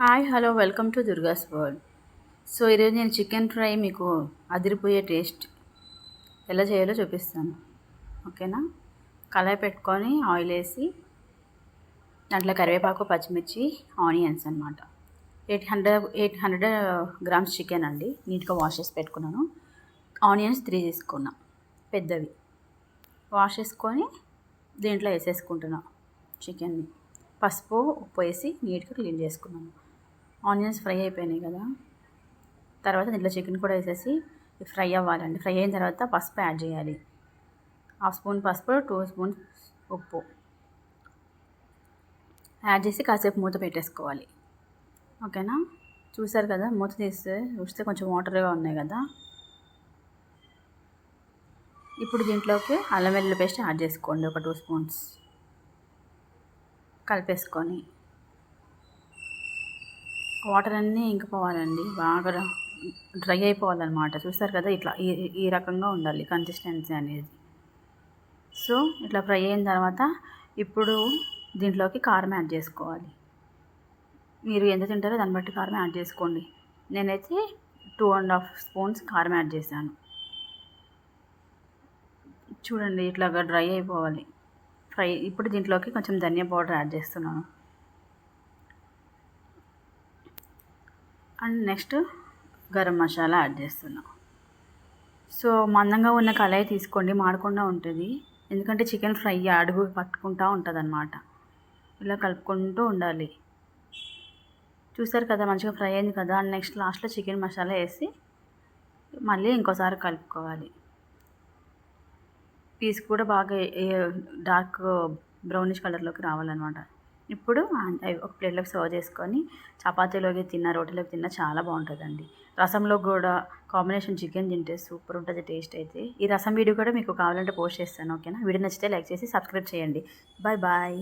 Hi hello welcome to Durga's world. So ఈరోజు నేను chicken fry మీకు అదిరిపోయే టేస్ట్ ఎలా చేయాలో చూపిస్తాను. ఓకేనా? కళాయి పెట్టుకొని ఆయిల్ వేసి దాంట్లో కరివేపాకు పచ్చిమిర్చి ఆనియన్స్ అనమాట eight hundred eight hundred grams chicken అండి. నీట్గా వాష్ చేసి పెట్టుకున్నాను. ఆనియన్స్ త్రీ తీసుకున్నా. పెద్దవి. వాష్ చేసుకొని దీంట్లో వేసేసుకుంటున్నాను చికెన్ని. పసుపు ఉప్పు వేసి నీట్గా క్లీన్ చేసుకున్నాను. ఆనియన్స్ ఫ్రై అయిపోయినాయి కదా. తర్వాత దీంట్లో చికెన్ కూడా వేసేసి ఫ్రై అవ్వాలండి. ఫ్రై అయిన తర్వాత పసుపు యాడ్ చేయాలి. హాఫ్ స్పూన్ పసుపు టూ స్పూన్స్ ఉప్పు. యాడ్ చేసి కాసేపు మూత పెట్టేసుకోవాలి. ఓకేనా? చూసారు కదా? మూత తీస్తే చూస్తే కొంచెం వాటర్గా ఉన్నాయి కదా. ఇప్పుడు దీంట్లోకి అల్లం వెల్లుల్లి పేస్ట్ యాడ్ చేసుకోండి. ఒక టూ స్పూన్స్ కలిపేసుకొని. వాటర్ అన్నీ ఇంకిపోవాలండి. బాగా డ్రై అయిపోవాలన్నమాట. చూస్తారు కదా ఇట్లా ఈ ఈ రకంగా ఉండాలి కన్సిస్టెన్సీ అనేది. సో ఇట్లా ఫ్రై అయిన తర్వాత ఇప్పుడు దీంట్లోకి కారం యాడ్ చేసుకోవాలి. మీరు ఎంత తింటారో దాన్ని బట్టి కారం యాడ్ చేసుకోండి. నేనైతే టూ అండ్ హాఫ్ స్పూన్స్ కారం యాడ్ చేశాను. చూడండి ఇట్లాగా డ్రై అయిపోవాలి. ఫ్రై ఇప్పుడు దీంట్లోకి కొంచెం ధనియా పౌడర్ యాడ్ చేస్తున్నాను. And next garam masala add చేస్తున్నాం. సో మందంగా ఉన్న కళాయి తీసుకోండి మాడకుండా ఉంటుంది. ఎందుకంటే చికెన్ ఫ్రై అడుగు పట్టుకుంటూ ఉంటుంది అనమాట ఇలా కలుపుకుంటూ ఉండాలి. చూసారు కదా మంచిగా ఫ్రై అయింది కదా. అండ్ నెక్స్ట్ లాస్ట్లో చికెన్ మసాలా వేసి మళ్ళీ ఇంకోసారి కలుపుకోవాలి. పీస్ కూడా బాగా డార్క్ బ్రౌనిష్ కలర్లోకి రావాలన్నమాట. ఇప్పుడు ఒక ప్లేట్లోకి సర్వ్ చేసుకొని చపాతీలోకి తిన్న రోటీలోకి తిన్న చాలా బాగుంటుందండి. రసంలో కూడా కాంబినేషన్ చికెన్ తింటే సూపర్ ఉంటుంది టేస్ట్ అయితే. ఈ రసం వీడియో కూడా మీకు కావాలంటే పోస్ట్ చేస్తాను ఓకేనా? వీడియో నచ్చితే లైక్ చేసి సబ్స్క్రైబ్ చేయండి. Bye bye.